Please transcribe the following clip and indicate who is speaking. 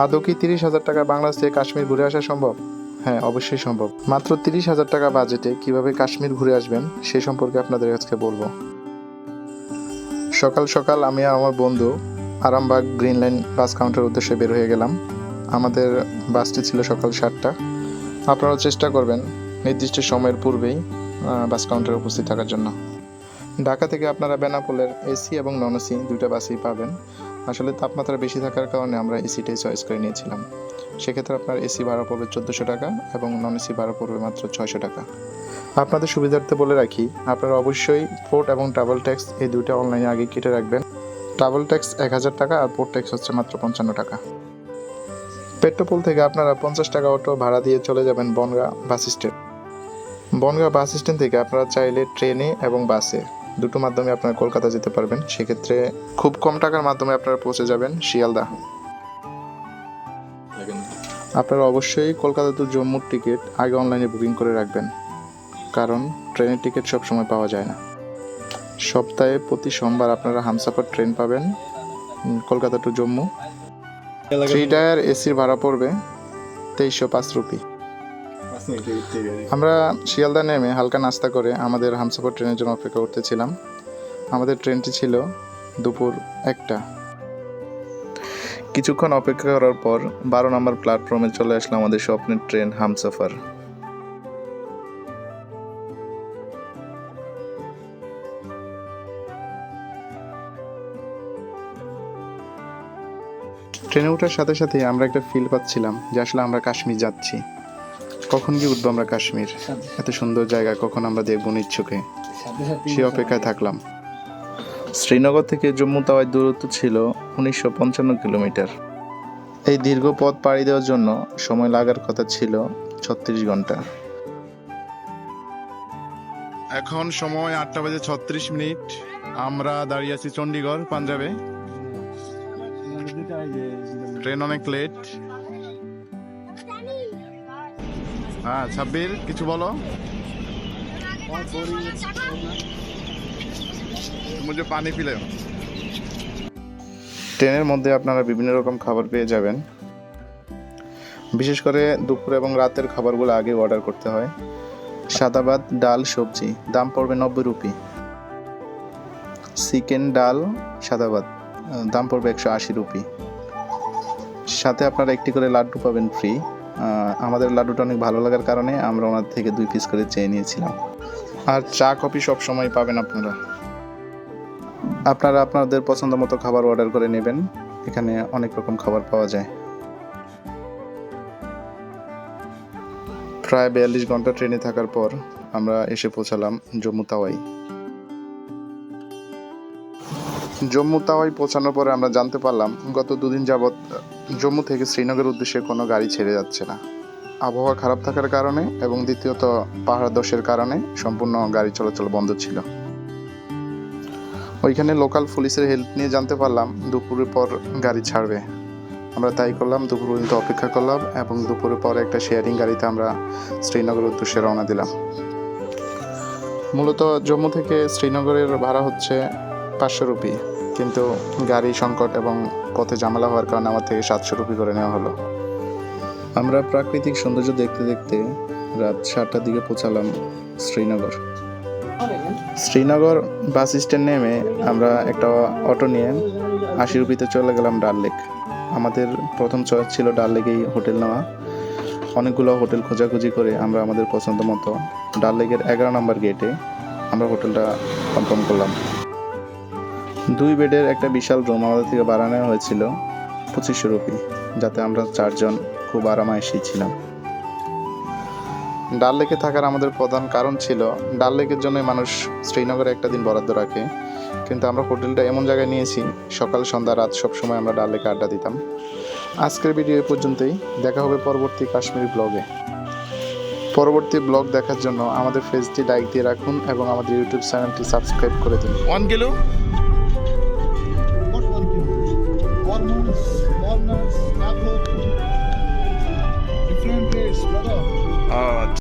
Speaker 1: আদৌ কি তিরিশ হাজার টাকা বাংলাদেশ থেকে কাশ্মীর ঘুরে আসা সম্ভব? হ্যাঁ অবশ্যই সম্ভব। মাত্র তিরিশ হাজার টাকা বাজেটে কীভাবে কাশ্মীর ঘুরে আসবেন, সে সম্পর্কে আপনাদের আজকে বলব। সকাল সকাল আমি আর আমার বন্ধু Arambagh green line bus counter উদ্দেশ্যে বের হয়ে গেলাম। আমাদের বাসটি ছিল সকাল সাতটা। আপনারাও চেষ্টা করবেন নির্দিষ্ট সময়ের পূর্বেই বাস কাউন্টারে উপস্থিত থাকার জন্য। ঢাকা থেকে আপনারা বেনাপোলের এসি এবং নন এসি দুইটা বাসই পাবেন। আসলে তাপমাত্রা বেশি থাকার কারণে আমরা এসিটাই চয়েস করে নিয়েছিলাম। সেক্ষেত্রে আপনার এসি ভাড়া পড়বে চোদ্দোশো টাকা এবং নন এসি ভাড়া পড়বে মাত্র ছয়শো টাকা। আপনাদের সুবিধার্থে বলে রাখি, আপনারা অবশ্যই পোর্ট এবং ট্রাভেল ট্যাক্স এই দুইটা অনলাইনে আগে কেটে রাখবেন। ট্রাভেল ট্যাক্স এক হাজার টাকা আর পোর্ট ট্যাক্স হচ্ছে মাত্র পঞ্চান্ন টাকা। পেট্রোপোল থেকে আপনারা পঞ্চাশ টাকা অটো ভাড়া দিয়ে চলে যাবেন Bangaon bus stand. Bangaon bus stand থেকে আপনারা চাইলে ট্রেনে এবং বাসে। দুটো মাধ্যমে আপনারা কলকাতা যেতে পারবেন। সেক্ষেত্রে খুব কম টাকার মাধ্যমে আপনারা পৌঁছে যাবেন শিয়ালদা। আপনারা অবশ্যই কলকাতা টু জম্মুর টিকিট আগে অনলাইনে বুকিং করে রাখবেন। কারণ ট্রেনের টিকিট সব সময় পাওয়া যায় না। সপ্তাহে প্রতি সোমবার আপনারা হামসাফার ট্রেন পাবেন Kolkata to Jammu. Three tier এসির ভাড়া পড়বে তেইশশো পাঁচ রুপি। আমরা শিয়ালদা নেমে হালকা নাস্তা করে আমাদের হামসাফার ট্রেনের জন্য অপেক্ষা করতেছিলাম। আমাদের ট্রেনটি ছিল দুপুর একটা। কিছুক্ষণ অপেক্ষা করার পর বারো নম্বর প্ল্যাটফর্মে চলে আসলো আমাদের স্বপ্নের ট্রেন হামসাফার। ট্রেনে ওঠার সাথে সাথে আমরা একটা ফিল পাচ্ছিলাম যে আসলে আমরা কাশ্মীর যাচ্ছি। কখন কি উঠবো আমরা কাশ্মীর? এত সুন্দর জায়গা কখন আমরা দেখব নিচ্ছুকে? সে অপেক্ষায় থাকলাম। শ্রীনগর থেকে জম্মু তাওয়ার দূরত্ব ছিল উনিশশো পঞ্চান্ন কিলোমিটার। এই দীর্ঘ পথ পাড়ি দেওয়ার জন্য সময় লাগার কথা ছিল ছত্রিশ ঘণ্টা।
Speaker 2: এখন সময় আটটা বাজে ছত্রিশ মিনিট। আমরা দাঁড়িয়ে আছি চণ্ডীগড় পাঞ্জাবে। ট্রেন অনেক লেট হ্যাঁ ছাব্বির, কিছু বলো? মুঝে পানি পিলে।
Speaker 1: ট্রেনের মধ্যে আপনারা বিভিন্ন রকম খাবার পেয়ে যাবেন। বিশেষ করে দুপুর এবং রাতের খাবারগুলো আগে অর্ডার করতে হয়। সাদা ভাত, ডাল, সবজি, দাম পড়বে নব্বই রুপি। চিকেন, ডাল, সাদা ভাত, দাম পড়বে একশো আশি রুপি। সাথে আপনারা একটি করে লাড্ডু পাবেন ফ্রি আমাদের লাড্ডুটা অনেক ভালো লাগার কারণে আমরা ওনার থেকে দুই পিস করে চেয়ে নিয়েছিলাম। আর চা, কফি সব সময় পাবেন আপনারা। আপনারা আপনাদের পছন্দ মতো খাবার অর্ডার করে নেবেন। এখানে অনেক রকম খাবার পাওয়া যায়। প্রায় বিয়াল্লিশ ঘণ্টা ট্রেনে থাকার পর আমরা এসে পৌঁছালাম জম্মু তাওয়াই। জম্মু তাওয়াই পৌঁছানোর পরে আমরা জানতে পারলাম, গত দুদিন যাবৎ জম্মু থেকে শ্রীনগরের উদ্দেশ্যে কোনো গাড়ি ছেড়ে যাচ্ছে না। আবহাওয়া খারাপ থাকার কারণে এবং দ্বিতীয়ত পাহাড় দোষের কারণে সম্পূর্ণ গাড়ি চলাচল বন্ধ ছিল। ওইখানে লোকাল পুলিশের হেল্প নিয়ে জানতে পারলাম, দুপুরের পর গাড়ি ছাড়বে। আমরা তাই করলাম, দুপুর পর্যন্ত অপেক্ষা করলাম এবং দুপুরের পর একটা শেয়ারিং গাড়িতে আমরা শ্রীনগরের উদ্দেশ্যে রওনা দিলাম। মূলত জম্মু থেকে শ্রীনগরের ভাড়া হচ্ছে পাঁচশো রুপি। কিন্তু গাড়ি সংকট এবং পথে ঝামেলা হওয়ার কারণে আমার থেকে সাতশো রুপি করে নেওয়া হলো। আমরা প্রাকৃতিক সৌন্দর্য দেখতে দেখতে রাত সাতটার দিকে পৌঁছালাম শ্রীনগর। শ্রীনগর বাস স্ট্যান্ড নেমে আমরা একটা অটো নিয়ে আশি রুপিতে চলে গেলাম ডাল লেক। আমাদের প্রথম চয়েস ছিল ডাল লেকেই হোটেল নেওয়া। অনেকগুলো হোটেল খোঁজাখুঁজি করে আমরা আমাদের পছন্দ মতো ডাল লেকের এগারো নম্বর গেটে আমরা হোটেলটা কনফার্ম করলাম। দুই বেডের একটা বিশাল রুম আমাদের থেকে বাড়ানো হয়েছিল পঁচিশশো রুপি, যাতে আমরা চারজন খুব আরামায়েশই ছিলাম। ডাল লেকে থাকার আমাদের প্রধান কারণ ছিল, ডাল লেকের জন্য মানুষ শ্রীনগরে একটা দিন বরাদ্দ রাখে। কিন্তু আমরা হোটেলটা এমন জায়গায় নিয়েছি, সকাল, সন্ধ্যা, রাত সব সময় আমরা ডাল লেকে আড্ডা দিতাম। আজকের ভিডিও এ পর্যন্তই, দেখা হবে পরবর্তী কাশ্মীরি ব্লগে। পরবর্তী ব্লগ দেখার জন্য আমাদের ফেসটি লাইক দিয়ে রাখুন এবং আমাদের ইউটিউব চ্যানেলটি সাবস্ক্রাইব করে দিন।
Speaker 2: One kilo